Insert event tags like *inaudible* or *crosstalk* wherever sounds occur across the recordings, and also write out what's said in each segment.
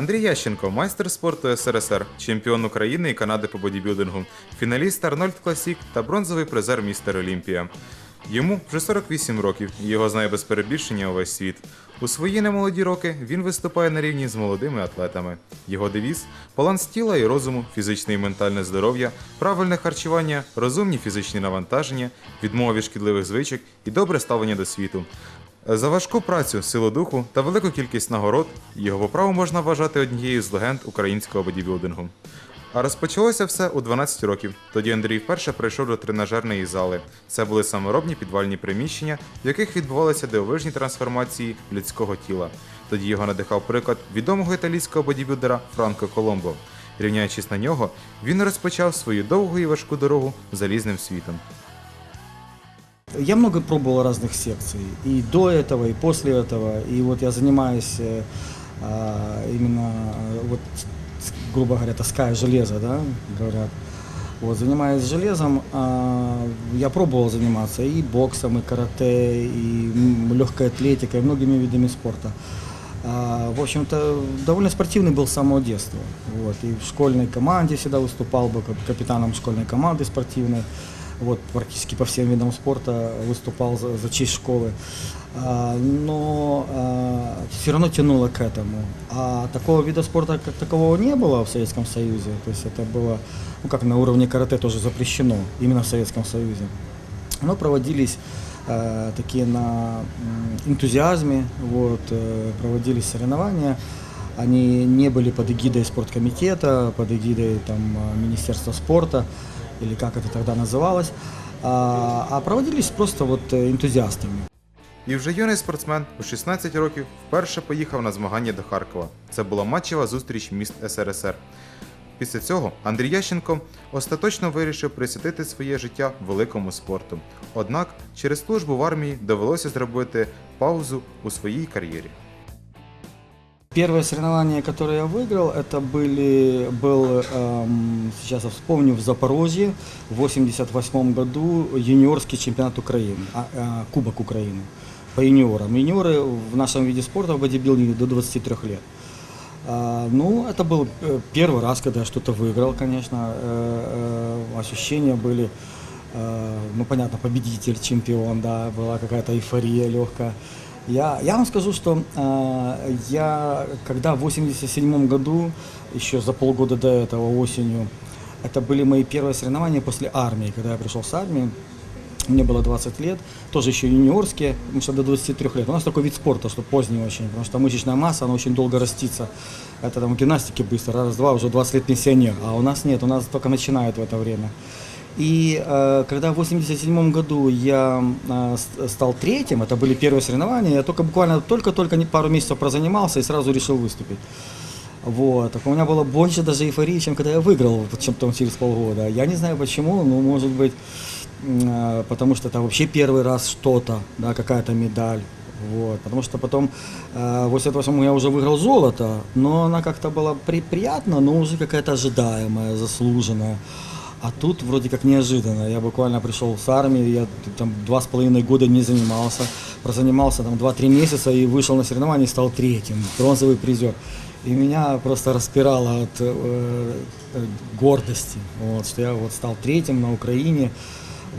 Андрій Ященко, майстер спорту СРСР, чемпіон України і Канади по бодібілдингу, фіналіст Арнольд Класік та бронзовий призер містер Олімпія. Йому вже 48 років, і його знає без перебільшення увесь світ. У свої немолоді роки він виступає на рівні з молодими атлетами. Його девіз баланс тіла і розуму, фізичне і ментальне здоров'я, правильне харчування, розумні фізичні навантаження, відмова від шкідливих звичок і добре ставлення до світу. За важку працю, силу духу та велику кількість нагород його по праву можна вважати однією з легенд українського бодібілдингу. А розпочалося все у 12 років. Тоді Андрій вперше прийшов до тренажерної зали. Це були саморобні підвальні приміщення, в яких відбувалися дивовижні трансформації людського тіла. Тоді його надихав приклад відомого італійського бодібілдера Франко Коломбо. Рівняючись на нього, він розпочав свою довгу і важку дорогу залізним світом. Я много пробовал разных секций. И до этого, и после этого. И вот я занимаюсь э, а, именно, э, вот, грубо говоря, таскаю железо, да, говорят. Вот, занимаясь железом, а, я пробовал заниматься и боксом, и карате, и легкой атлетикой, многими видами спорта. А, В общем-то, довольно спортивный был с самого детства. Вот. И в школьной команде всегда выступал, был кап- капитаном школьной команды спортивной. Вот, практически по всем видам спорта выступал за, за честь школы. А, но все равно тянуло к этому. А такого вида спорта, как такового, не было в Советском Союзе. То есть это было, ну как на уровне карате тоже запрещено, именно в Советском Союзе. Но проводились э, такие на энтузиазме, вот, э, проводились соревнования. Они не были под эгидой спорткомитета, под эгидой там, Министерства спорта, или как это тогда называлось, а, а проводились просто вот э, энтузиастами. І вже юний спортсмен у 16 років вперше поїхав на змагання до Харкова. Це була матчева зустріч міст СРСР. Після цього Андрій Ященко остаточно вирішив присвятити своє життя великому спорту. Однак через службу в армії довелося зробити паузу у своїй кар'єрі. Первое соревнование, которое я выиграл, это были, был, эм, сейчас я вспомню, в Запорожье в 88 году юниорский чемпионат Украины, а, э, Кубок Украины по юниорам. Юниоры в нашем виде спорта в бодибилдинге до 23 лет. А, ну, это был э, первый раз, когда я что-то выиграл, конечно. Э, э, ощущения были, э, ну, понятно, победитель, чемпион, да, была какая-то эйфория легкая. Я, я вам скажу, что э, я, когда в 87 году, еще за полгода до этого осенью, это были мои первые соревнования после армии, когда я пришел с армии, мне было 20 лет, тоже еще юниорские, потому что до 23 лет. У нас такой вид спорта, что поздний очень, потому что мышечная масса, она очень долго растится. Это там в гимнастике быстро, раз-два, уже 20 лет пенсионер. А у нас нет, у нас только начинают в это время. И э, когда в 87 году я э, стал третьим, это были первые соревнования, я только буквально только-только пару месяцев прозанимался и сразу решил выступить. Вот. Так у меня было больше даже эйфории, чем когда я выиграл, чем там через полгода. Я не знаю почему, но может быть, э, потому что это вообще первый раз что-то, да, какая-то медаль. Вот. Потому что потом э, в 88 я уже выиграл золото, но она как-то была при, приятна, но уже какая-то ожидаемая, заслуженная. А тут вроде как неожиданно. Я буквально пришел с армии, я там два с половиной года не занимался, прозанимался там два-три месяца и вышел на соревнования и стал третьим, бронзовый призер. И меня просто распирало от э, э, гордости, вот, что я вот стал третьим на Украине,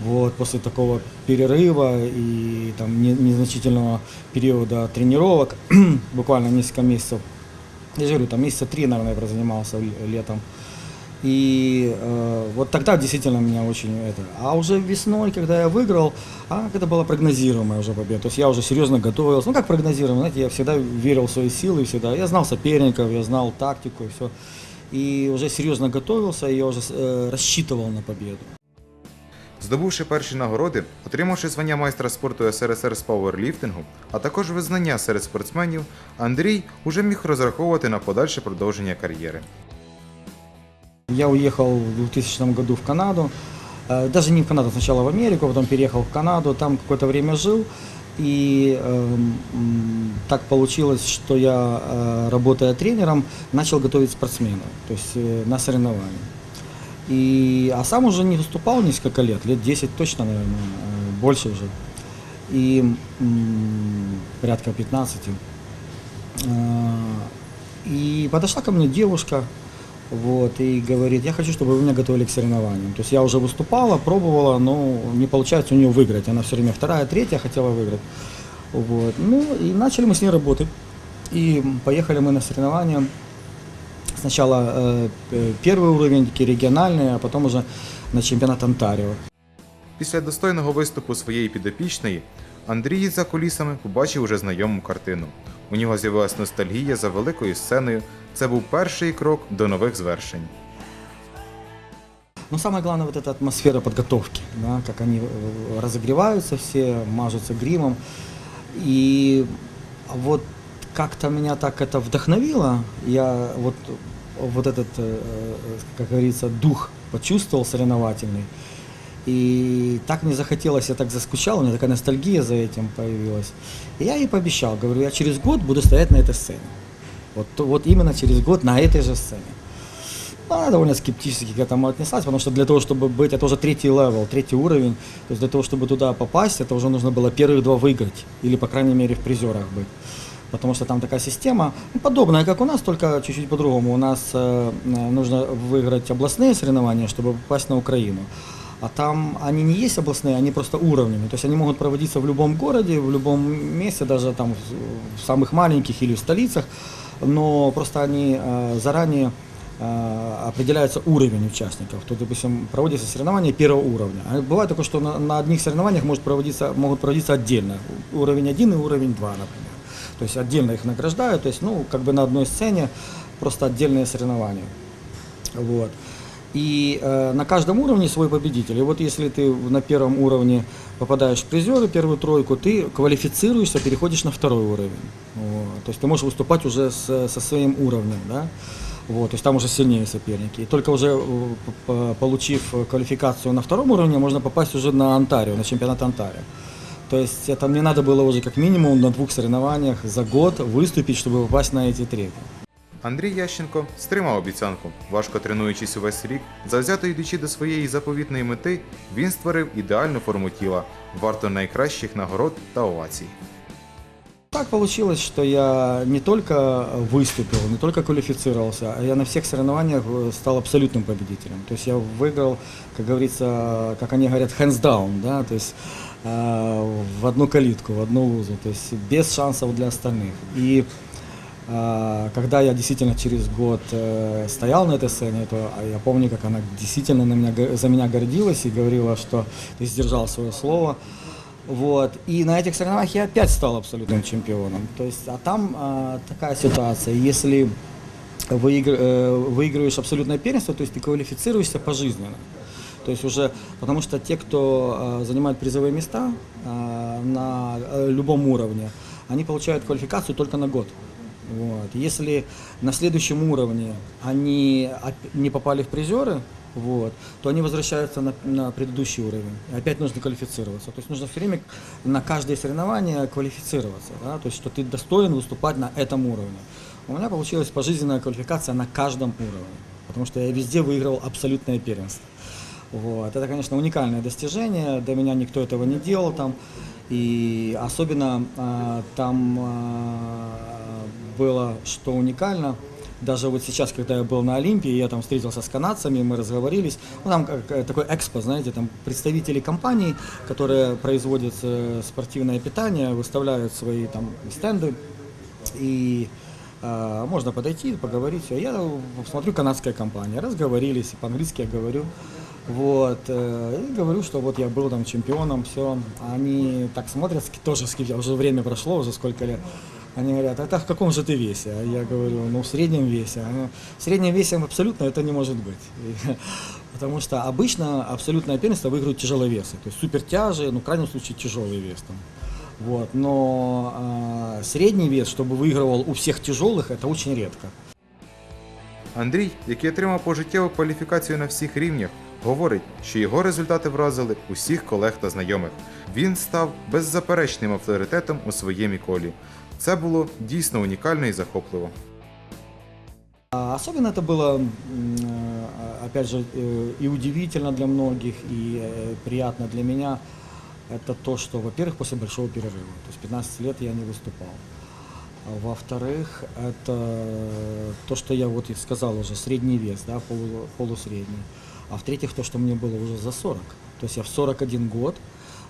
вот, после такого перерыва и там не- незначительного периода тренировок, *clears throat* буквально несколько месяцев. Я же говорю, там месяца три, наверное, я прозанимался летом. И э, вот тогда действительно меня очень это. А уже весной, когда я выиграл, а это была прогнозируемая уже победа. То есть я уже серьезно готовился. Ну как прогнозируемо, знаете, я всегда верил в свои силы, всегда. Я знал соперников, я знал тактику и все. И уже серьезно готовился, и я уже э, рассчитывал на победу. Здобувши перші нагороди, отримавши звання майстра спорту СРСР з пауерліфтингу, а також визнання серед спортсменів, Андрій уже міг розраховувати на подальше продовження кар'єри. Я уехал в 2000 году в Канаду. Э, Даже не в Канаду, сначала в Америку, потом переехал в Канаду, там какое-то время жил. И м, так получилось, что я, э, работая тренером, начал готовить спортсменов, то есть э, на соревнования. И, а сам уже не выступал несколько лет, лет 10 точно, наверное, э, больше уже. И м, порядка 15. Э, И подошла ко мне девушка, вот, и говорит, я хочу, чтобы вы меня готовили к соревнованиям. То есть я уже выступала, пробовала, но не получается у нее выиграть. Она все время вторая, третья хотела выиграть. Вот. Ну и начали мы с ней работать. И поехали мы на соревнования. Сначала э, п- первый уровень, такие региональные, а потом уже на чемпионат Онтарио. Після достойного виступу своєї підопічної Андрій за кулісами побачив уже знайому картину. У нього з'явилась ностальгія за великою сценою. Це був перший крок до нових звершень. Но самое главное вот эта атмосфера подготовки, да, как они э, разогреваются все, мажутся гримом. И вот как-то меня так это вдохновило. Я вот, вот этот, э, как говорится, дух почувствовал соревновательный. И так мне захотелось, я так заскучал, у меня такая ностальгия за этим появилась. И я ей пообещал, говорю, я через год буду стоять на этой сцене. Вот, вот именно через год на этой же сцене. Она довольно скептически к этому отнеслась, потому что для того, чтобы быть, это уже третий левел, третий уровень, то есть для того, чтобы туда попасть, это уже нужно было первых два выиграть, или, по крайней мере, в призерах быть. Потому что там такая система, ну, подобная, как у нас, только чуть-чуть по-другому. У нас э, э, нужно выиграть областные соревнования, чтобы попасть на Украину. А там они не есть областные, они просто уровнями. То есть они могут проводиться в любом городе, в любом месте, даже там в самых маленьких или в столицах, но просто они э, заранее э, определяется уровень участников. То, допустим, проводятся соревнования первого уровня. А бывает такое, что на, на одних соревнованиях может проводиться, могут проводиться отдельно. Уровень 1 и уровень 2, например. То есть отдельно их награждают, то есть, ну, как бы на одной сцене просто отдельные соревнования. Вот. И э, на каждом уровне свой победитель. И вот если ты на первом уровне попадаешь в призеры, первую тройку, ты квалифицируешься, переходишь на второй уровень. Вот. То есть ты можешь выступать уже с- со своим уровнем, да? Вот, то есть там уже сильнее соперники. И только уже э, получив квалификацию на втором уровне, можно попасть уже на Онтарио, на чемпионат Онтарио. То есть это мне надо было уже как минимум на двух соревнованиях за год выступить, чтобы попасть на эти треки. Андрій Ященко стримав обіцянку. Важко тренуючись увесь рік, завзято йдучи до своєї заповітної мети, він створив ідеальну форму тіла, варто найкращих нагород та овацій. Так получилось, что я не только выступил, не только квалифицировался, а я на всех соревнованиях э, стал абсолютным победителем. То есть я выиграл, как говорится, как они говорят, hands down, да, то есть э, в одну калитку, в одну лузу, то есть без шансов для остальных. И э, когда я действительно через год э, стоял на этой сцене, то а я помню, как она действительно на меня, за меня гордилась и говорила, что ты сдержал свое слово. Вот. И на этих соревнованиях я опять стал абсолютным чемпионом. То есть, а там а, такая ситуация, если выигр- э, выигрываешь абсолютное первенство, то есть ты квалифицируешься пожизненно. То есть уже, потому что те, кто э, занимает призовые места э, на э, любом уровне, они получают квалификацию только на год. Вот. Если на следующем уровне они не попали в призеры, вот, то они возвращаются на, на предыдущий уровень. Опять нужно квалифицироваться. То есть нужно все время на каждое соревнование квалифицироваться. Да? То есть что ты достоин выступать на этом уровне. У меня получилась пожизненная квалификация на каждом уровне. Потому что я везде выиграл абсолютное первенство. Вот. Это, конечно, уникальное достижение. До меня никто этого не делал там. И особенно а, там а, было, что уникально, даже вот сейчас, когда я был на Олимпии, я там встретился с канадцами, мы разговорились. Ну, там как, э, такой экспо, знаете, там представители компаний, которые производят э, спортивное питание, выставляют свои там стенды. И э, можно подойти, поговорить. всё. Я смотрю, канадская компания, разговорились, по-английски я говорю. Вот, э, и говорю, что вот я был там чемпионом, все. Они так смотрят, тоже скидывают, уже время прошло, уже сколько лет. Они говорят, это в каком же ты весе? А я говорю, ну в среднем весе. Они, в среднем весе абсолютно это не может быть. И- *laughs* Потому что обычно абсолютное первенство выигрывают тяжеловесы. То есть супертяжи, ну в крайнем случае тяжелый вес там. Вот, но э, средний вес, чтобы выигрывал у всех тяжелых, это очень редко. Андрій, який отримав пожиттєву кваліфікацію на всіх рівнях, говорить, що його результати вразили усіх колег та знайомих. Він став беззаперечним авторитетом у своєму колі. Це було дійсно унікально і захопливо. А Особенно это было, м, э, опять же, э, и удивительно для многих, и э, приятно для меня. Это то, что, во-первых, после большого перерыва, то есть 15 лет я не выступал. А Во-вторых, это то, что я вот и сказал уже, средний вес, да, полу, полусредний. А в-третьих, то, что мне было уже за 40. То есть я в 41 год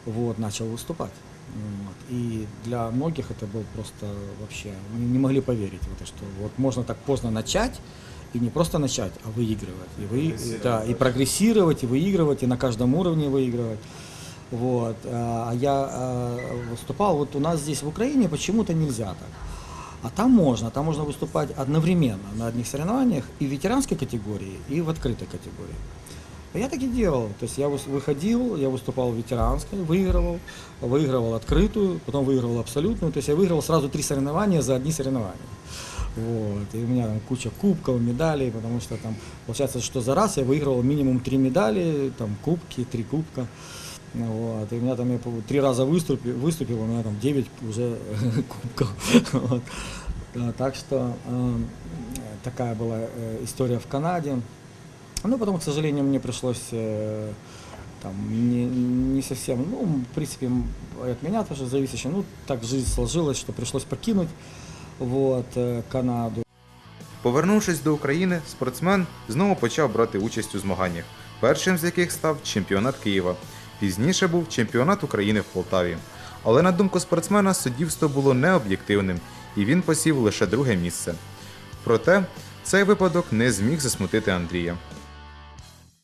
вот, начал выступать. Вот. И для многих это был просто вообще, не, не могли поверить в это, что вот можно так поздно начать, и не просто начать, а выигрывать. И, вы, да, и прогрессировать, и выигрывать, и на каждом уровне выигрывать. Вот. А я а, выступал, вот у нас здесь в Украине почему-то нельзя так. А там можно, там можно выступать одновременно на одних соревнованиях и в ветеранской категории, и в открытой категории. А Я так и делал. То есть я выходил, я выступал в ветеранской, выигрывал, выигрывал открытую, потом выигрывал абсолютную. То есть я выигрывал сразу три соревнования за одни соревнования. Вот. И у меня там куча кубков, медалей, потому что там получается, что за раз я выигрывал минимум три медали, там кубки, три кубка. Вот. И у меня там я три раза выступил, выступил, у меня там 9 уже *laughs* кубков. Вот. Да, Так что э, такая была э, история в Канаде. Ну, потом, к сожалению, мне пришлось э, там не, не совсем, ну, в принципе, от меня тоже зависящее. Ну, так жизнь сложилась, что пришлось покинуть вот, э, Канаду. Повернувшись до України, спортсмен знову почав брати участь у змаганнях, першим з яких став чемпіонат Києва. Пізніше був чемпіонат України в Полтаві. Але на думку спортсмена, суддівство було необ'єктивним, і він посів лише друге місце. Проте цей випадок не зміг засмутити Андрія.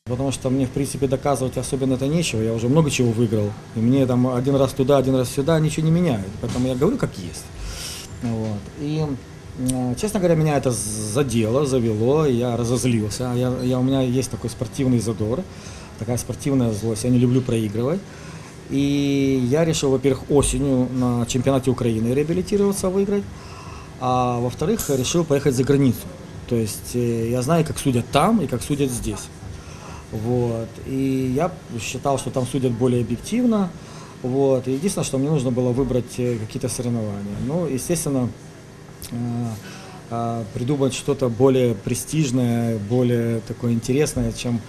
Потому что мне, в принципе, доказывать особенно-то нечего. Я уже много чего выиграл. И мне там один раз туда, один раз сюда ничего не меняет. Поэтому я говорю, как есть. Вот. И, честно говоря, меня это задело, завело, я разозлился. Я, я, у меня есть такой спортивный задор, такая спортивная злость. Я не люблю проигрывать. И я решил, во-первых, осенью на чемпионате Украины реабилитироваться, выиграть. А во-вторых, решил поехать за границу. То есть э, я знаю, как судят там и как судят здесь. Вот. И я считал, что там судят более объективно. Вот. И единственное, что мне нужно было выбрать э, какие-то соревнования. Ну, естественно, э, э, придумать что-то более престижное, более такое интересное, чем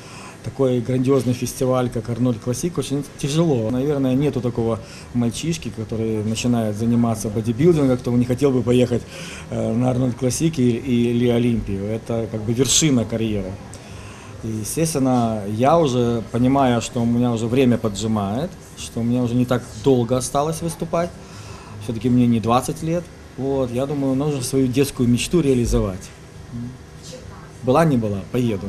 такой грандиозный фестиваль, как Арнольд Классик, очень тяжело. Наверное, нету такого мальчишки, который начинает заниматься бодибилдингом, кто не хотел бы поехать э, на Арнольд Классик или Олимпию. Это как бы вершина карьеры. И, естественно, я уже понимая, что у меня уже время поджимает, что у меня уже не так долго осталось выступать, все-таки мне не 20 лет, вот, я думаю, нужно свою детскую мечту реализовать. Была не была, поеду.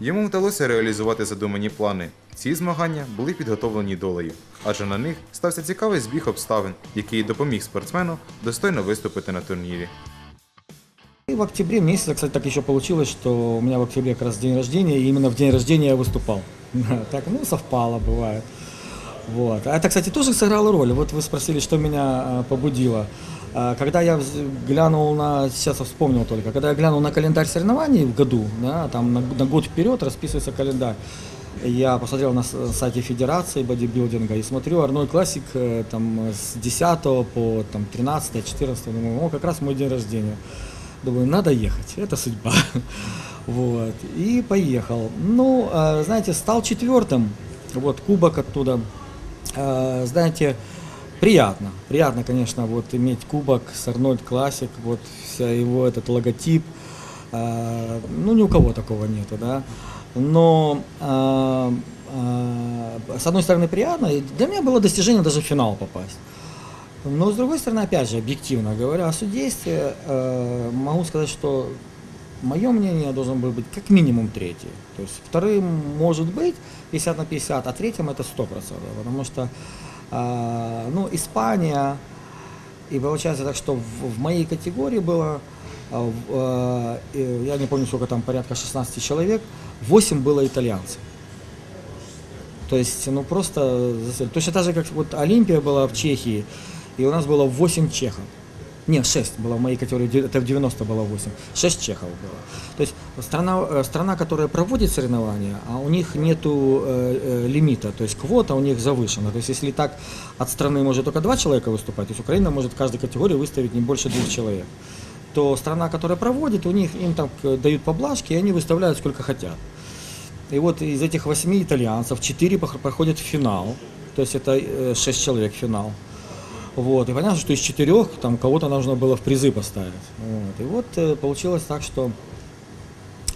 Йому вдалося реалізувати задумані плани. Ці змагання були підготовлені долею, адже на них стався цікавий збіг обставин, який допоміг спортсмену достойно виступити на турнірі. И в октябре месяце, кстати, так еще получилось, что у меня в октябре как раз день рождения, и именно в день рождения я выступал. *laughs* Так, ну, совпало, бывает. Вот. А это, кстати, тоже сыграло роль. Вот вы спросили, что меня э, побудило. А, Когда я глянул на, сейчас вспомнил только, когда я глянул на календарь соревнований в году, да, там на, на год вперед расписывается календарь, я посмотрел на сайте Федерации бодибилдинга и смотрю, Арнольд Классик э, там с 10 по там, 13 14 думаю, о, как раз мой день рождения. Думаю, надо ехать, это судьба. *laughs* Вот, и поехал. Ну, э, знаете, стал четвертым, вот, кубок оттуда. Э, Знаете, приятно, приятно, конечно, вот иметь кубок с Арнольд Классик, вот вся его этот логотип. Э, Ну, ни у кого такого нету, да. Но с одной стороны приятно, для меня было достижение даже в финал попасть. Но с другой стороны, опять же, объективно говоря о судействе, э, могу сказать, что мое мнение должен был быть как минимум третий. То есть вторым может быть 50 на 50, а третьим это 100%. Потому что э, ну, Испания, и получается так, что в, в моей категории было, э, э, я не помню сколько там, порядка 16 человек, 8 было итальянцев. То есть, ну просто, точно так же, как вот Олимпия была в Чехии, и у нас было 8 чехов. Нет, 6 было в моей категории, это в 90 было 8. 6 чехов было. То есть страна, э, страна, которая проводит соревнования, а у них нету э, э, лимита, то есть квота у них завышена. То есть если так от страны может только 2 человека выступать, то есть Украина может в каждой категории выставить не больше двух человек, то страна, которая проводит, у них им там э, дают поблажки, и они выставляют сколько хотят. И вот из этих восьми итальянцев четыре проходят в финал. То есть это шесть человек финал. Вот, и понятно, что из четырех там кого-то нужно было в призы поставить. Вот. И вот э, получилось так, что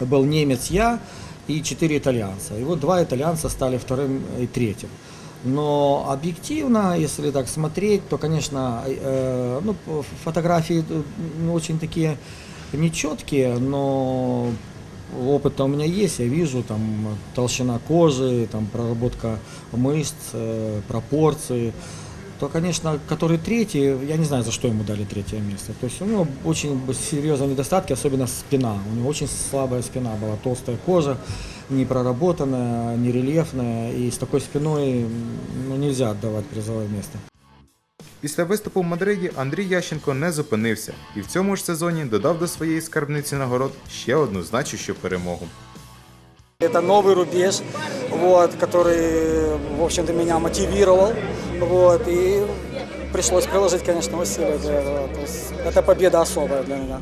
был немец я и четыре итальянца. И вот два итальянца стали вторым и третьим. Но объективно, если так смотреть, то, конечно, э, ну, п- фотографии э, ну, очень такие нечеткие, но опыт у меня есть, я вижу там толщина кожи, там проработка мышц, э, пропорции. То, конечно, который третий, я не знаю, за что ему дали третье место. То есть у него очень серьезные недостатки, особенно спина. У него очень слабая спина была, толстая кожа, не проработанная, не рельефная. И с такой спиной ну, нельзя отдавать призовое место. Після виступу в Мадриді Андрій Ященко не зупинився і в цьому ж сезоні додав до своєї скарбниці нагород ще одну значущу перемогу. Это новый рубеж, вот, который, в общем-то, меня мотивировал. Вот, и пришлось приложить, конечно, усилия для этого. То есть это победа особая для меня.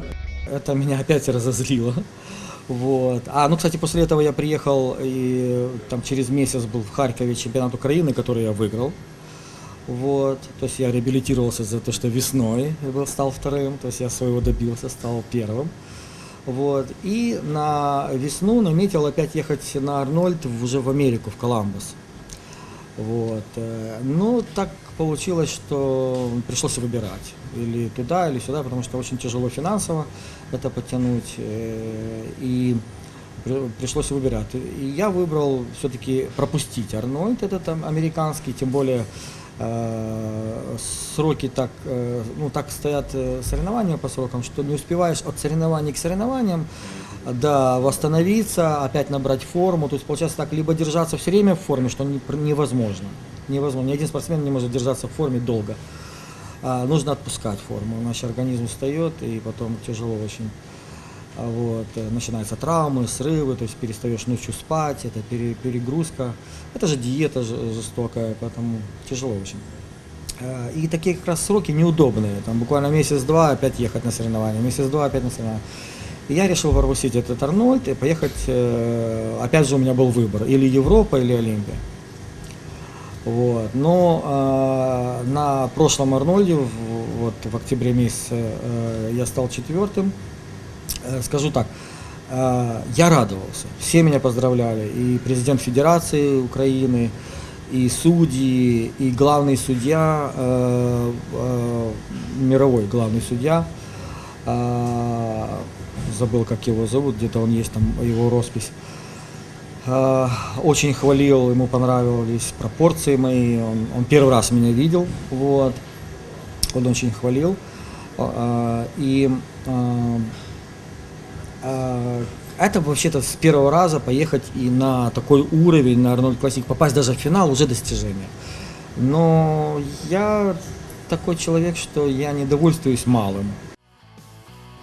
Это меня опять разозлило. Вот. А, ну, кстати, после этого я приехал и там через месяц был в Харькове чемпионат Украины, который я выиграл. Вот. То есть я реабилитировался за то, что весной я был, стал вторым, то есть я своего добился, стал первым. Вот. И на весну наметил опять ехать на Арнольд уже в Америку, в Коламбус. Вот. э, Ну, так получилось, что пришлось выбирать. Или туда, или сюда, потому что очень тяжело финансово это подтянуть. э, И при- пришлось выбирать. И я выбрал все-таки пропустить Арнольд, этот американский, тем более э, сроки так, ну, так стоят соревнования по срокам, что не успеваешь от соревнований к соревнованиям, да, восстановиться, опять набрать форму. То есть получается так, либо держаться все время в форме, что не- невозможно. Невозможно. Ни один спортсмен не может держаться в форме долго. А, нужно отпускать форму. Наш организм устает, и потом тяжело очень. А Вот, э, начинаются травмы, срывы, то есть перестаешь ночью спать, это пере- перегрузка. Это же диета жестокая, поэтому тяжело очень. Э, И такие как раз сроки неудобные. Там буквально месяц-два опять ехать на соревнования, месяц-два опять на соревнования. Я решил пропустить этот Арнольд и поехать, э, опять же у меня был выбор, или Европа, или Олимпия. Вот. Но э, на прошлом Арнольде, в- вот в октябре месяце, э, я стал четвертым. Э, скажу так, э, я радовался. Все меня поздравляли. И президент Федерации Украины, и судьи, и главный судья, э, э, мировой главный судья. э, забыл, как его зовут, где-то он есть, там его роспись. Э, Очень хвалил, ему понравились пропорции мои. Он, он первый раз меня видел, вот. Он очень хвалил. Э, И э, э, это вообще-то с первого раза поехать и на такой уровень, на Арнольд Классик, попасть даже в финал уже достижение. Но я такой человек, что я не довольствуюсь малым.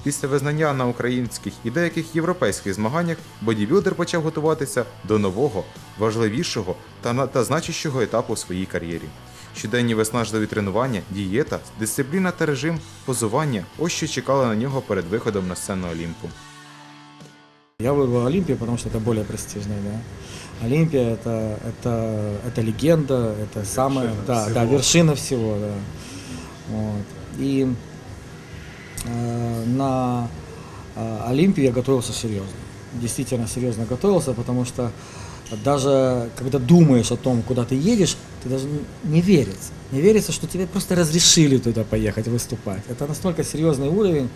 Після визнання на українських і деяких європейських змаганнях бодібілдер почав готуватися до нового, важливішого та, на- та значущого етапу у своїй кар'єрі. Щоденні виснажливі тренування, дієта, дисципліна та режим позування ось що чекали на нього перед виходом на сцену Олімпу. Я выбрал Олимпию, потому что это более престижно, да. Олимпия это, это, это легенда, это самая, да, да, вершина всего, да. Вот. И э, на э, Олимпию я готовился серьезно. Действительно серьезно готовился, потому что даже когда думаешь о том, куда ты едешь, ты даже не верится. Не верится, что тебе просто разрешили туда поехать выступать. Это настолько серьезный уровень,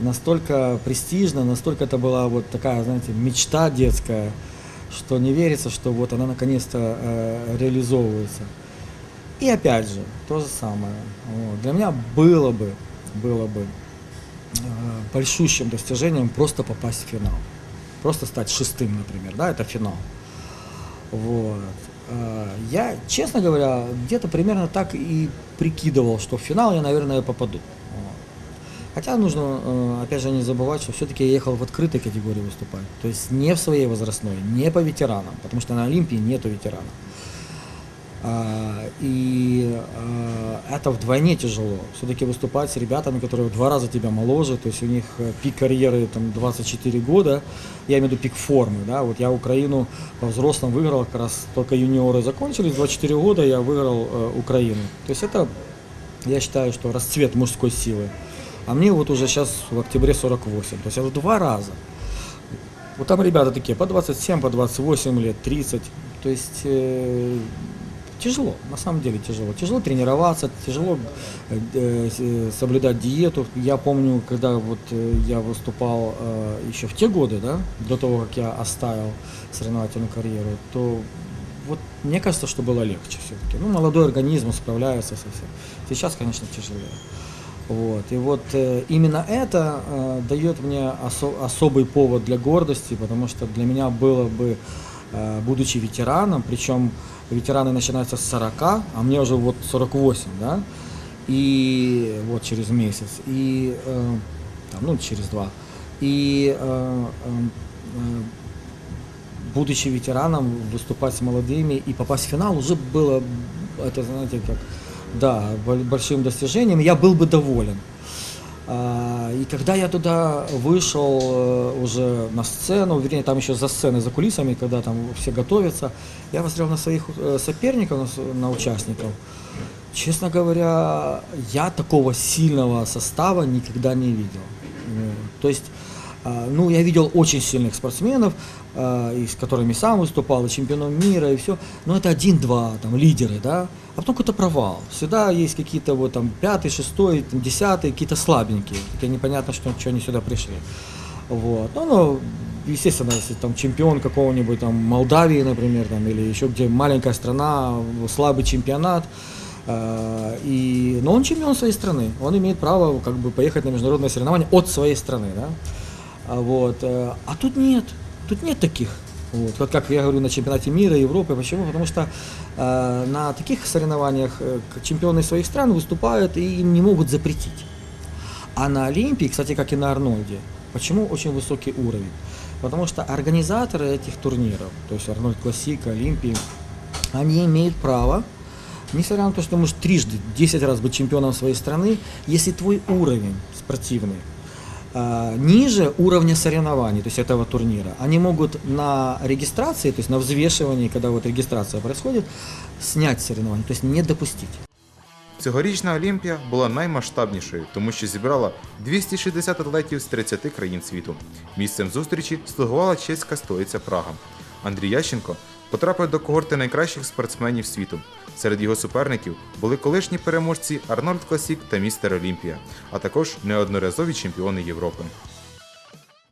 настолько престижно, настолько это была вот такая, знаете, мечта детская, что не верится, что вот она наконец-то э, реализовывается. И опять же, то же самое. Вот. Для меня было бы, было бы э, большущим достижением просто попасть в финал. Просто стать шестым, например, да, это финал. Вот. Э, Я, честно говоря, где-то примерно так и прикидывал, что в финал я, наверное, попаду. Хотя нужно, э, опять же, не забывать, что все-таки я ехал в открытой категории выступать. То есть не в своей возрастной, не по ветеранам, потому что на Олимпии нету ветеранов. А, И а, это вдвойне тяжело. Все-таки выступать с ребятами, которые в два раза тебя моложе, то есть у них э, пик карьеры там 24 года, я имею в виду пик формы, да, вот я Украину по взрослым выиграл, как раз только юниоры закончились, 24 года я выиграл э, Украину. То есть это я считаю, что расцвет мужской силы. А мне вот уже сейчас в октябре 48, то есть это два раза. Вот там ребята такие по 27, по 28 лет, 30. То есть э, тяжело, на самом деле тяжело. Тяжело тренироваться, тяжело э, э, соблюдать диету. Я помню, когда вот э, я выступал еще в те годы, да, до того, как я оставил соревновательную карьеру, то вот мне кажется, что было легче все-таки. Ну, молодой организм справляется со всем. Сейчас, конечно, тяжелее. Вот. И вот э, именно это э, дает мне осо- особый повод для гордости, потому что для меня было бы, э, будучи ветераном, причем ветераны начинаются с 40, а мне уже вот 48, да, и вот через месяц, и э, там, ну, через два. И э, э, э, будучи ветераном, выступать с молодыми и попасть в финал уже было, это, знаете, как, да, бо- большим достижением. Я был бы доволен. А, И когда я туда вышел э, уже на сцену, вернее, там еще за сценой, за кулисами, когда там все готовятся, я посмотрел на своих э, соперников, на участников. Честно говоря, я такого сильного состава никогда не видел. Э, То есть, а, ну, я видел очень сильных спортсменов, с которыми сам выступал, и чемпионом мира, и все. Но это один-два, там, лидеры, да. А потом какой-то провал. Всегда есть какие-то вот там пятый, шестой, там, десятый, какие-то слабенькие. Такие непонятно, что, что они сюда пришли. Вот. Ну, ну, естественно, если там чемпион какого-нибудь там Молдавии, например, там, или еще где маленькая страна, слабый чемпионат, э, и, но он чемпион своей страны, он имеет право как бы поехать на международное соревнование от своей страны, да. А, вот, э, а тут нет, тут нет таких. Вот, вот как я говорю на чемпионате мира, Европы, почему? Потому что э, на таких соревнованиях э, чемпионы своих стран выступают и им не могут запретить. А на Олимпии, кстати, как и на Арнольде, почему очень высокий уровень? Потому что организаторы этих турниров, то есть Арнольд Классик, Олимпии, они имеют право, несмотря на то, что ты можешь трижды, 10 раз быть чемпионом своей страны, если твой уровень спортивный ниже уровня соревнований, то есть этого турнира, они могут на регистрации, то есть на взвешивании, когда вот регистрация происходит, снять соревнования, то есть не допустить. Цьогорічна Олімпія була наймасштабнішою, тому що зібрала 260 атлетів з 30 країн світу. Місцем зустрічі слугувала чеська столиця Прага. Андрій Ященко потрапив до когорти найкращих спортсменів світу. Серед його суперників були колишні переможці Арнольд Класік та містер Олімпія, а також неодноразові чемпіони Європи.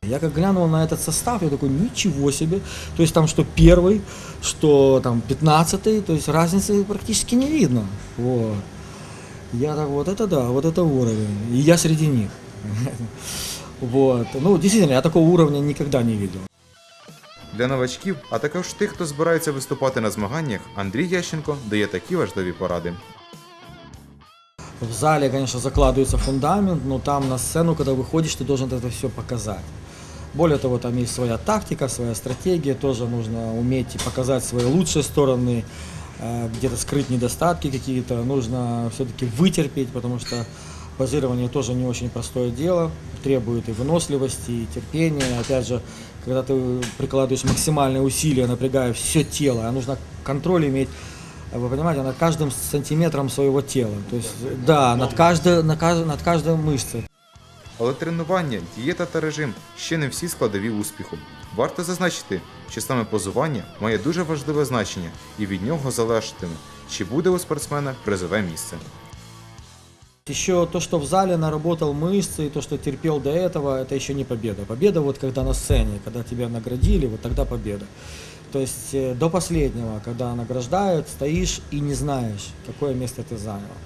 Я как глянул на этот состав, я такой, ничего себе. То есть там что первый, что там пятнадцатый, то есть разницы практически не видно. Вот. Я так, вот это да, вот это уровень. И я среди них. *laughs* Вот. Ну, действительно, я такого уровня никогда не видел. Для новачків, а також тих, хто збирається виступати на змаганнях, Андрій Ященко дає такі важливі поради. В зале, конечно, закладывается фундамент, но там на сцену, когда выходишь, ты должен это все показать. Более того, там есть своя тактика, своя стратегия, тоже нужно уметь и показать свои лучшие стороны, э, где-то скрыть недостатки какие-то, нужно все-таки вытерпеть, потому что позирование тоже не очень простое дело, требует и выносливости, и терпения. Опять же, когда ты прикладываешь максимальные усилия, напрягая все тело, а нужно контроль иметь вы понимаете, над каждым сантиметром своего тела. То есть, да, над каждой, на кажд- над каждой мышцей. Але тренування, дієта та режим ще не всі складові успіху. Варто зазначити, що саме позування має дуже важливе значення, і від нього залежатиме, чи буде у спортсмена призове місце. Еще то, что в зале наработал мышцы, и то, что терпел до этого, это еще не победа. Победа вот когда на сцене, когда тебя наградили, вот тогда победа. То есть э, до последнего, когда награждают, стоишь и не знаешь, какое место ты занял.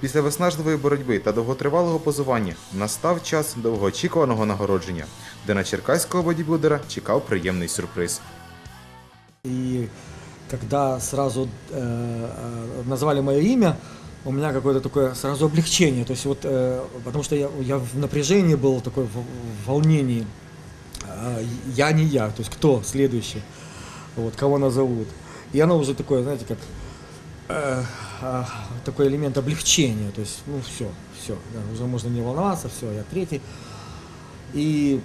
Після виснажливої боротьби та довготривалого позування настав час довгоочікуваного нагородження, де на черкаського бодібілдера чекав приємний сюрприз. И когда сразу э, э, назвали мое имя, у меня какое-то такое сразу облегчение. То есть вот, э, потому что я, я в напряжении был, такой в, в волнении. А, я не я, то есть кто следующий, вот, кого назовут. И оно уже такое, знаете, как э, а, такой элемент облегчения. То есть, ну все, все, уже можно не волноваться, все, я третий. И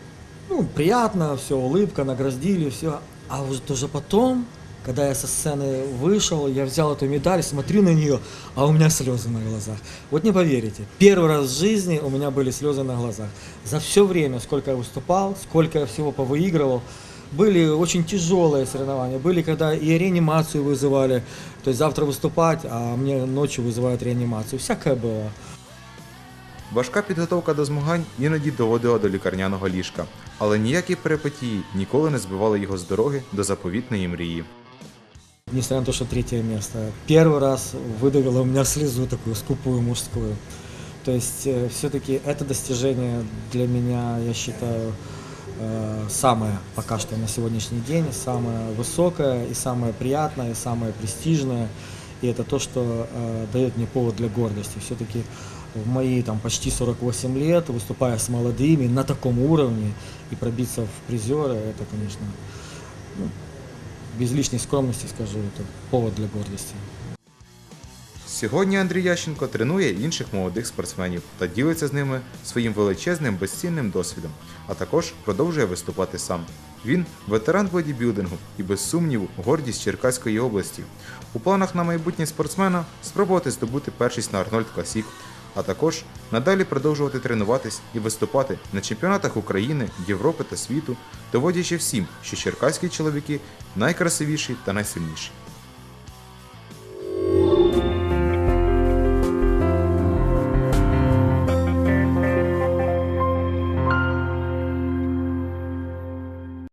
ну, приятно, все, улыбка, наградили, все. А уже тоже потом Когда я со сцены вышел, я взял эту медаль, смотрю на нее, а у меня слезы на глазах. Вот не поверите, первый раз в жизни у меня были слезы на глазах. За все время, сколько я выступал, сколько я всего повыигрывал, были очень тяжелые соревнования. Были, когда и реанимацию вызывали, то есть завтра выступать, а мне ночью вызывают реанимацию. Всякое было. Важка підготовка до змагань іноді доводила до лікарняного ліжка, але ніякі перипетії ніколи не збивали його з дороги до заповітної мрії. Несмотря на то, что третье место. Первый раз выдавило у меня слезу такую скупую мужскую. То есть все-таки это достижение для меня, я считаю, э, самое пока что на сегодняшний день, самое высокое и самое приятное, и самое престижное. И это то, что э, дает мне повод для гордости. Все-таки в мои там почти 48 лет, выступая с молодыми на таком уровне и пробиться в призеры, это, конечно, ну, без лишней скромности скажу, это повод для гордости. Сьогодні Андрій Ященко тренує інших молодих спортсменів та ділиться з ними своїм величезним безцінним досвідом, а також продовжує виступати сам. Він ветеран бодібілдингу і без сумніву гордість Черкаської області. У планах на майбутнє спортсмена спробувати здобути першість на Арнольд Класік, а також надалі продовжувати тренуватись і виступати на чемпіонатах України, Європи та світу, доводячи всім, що черкаські чоловіки найкрасивіші та найсильніші.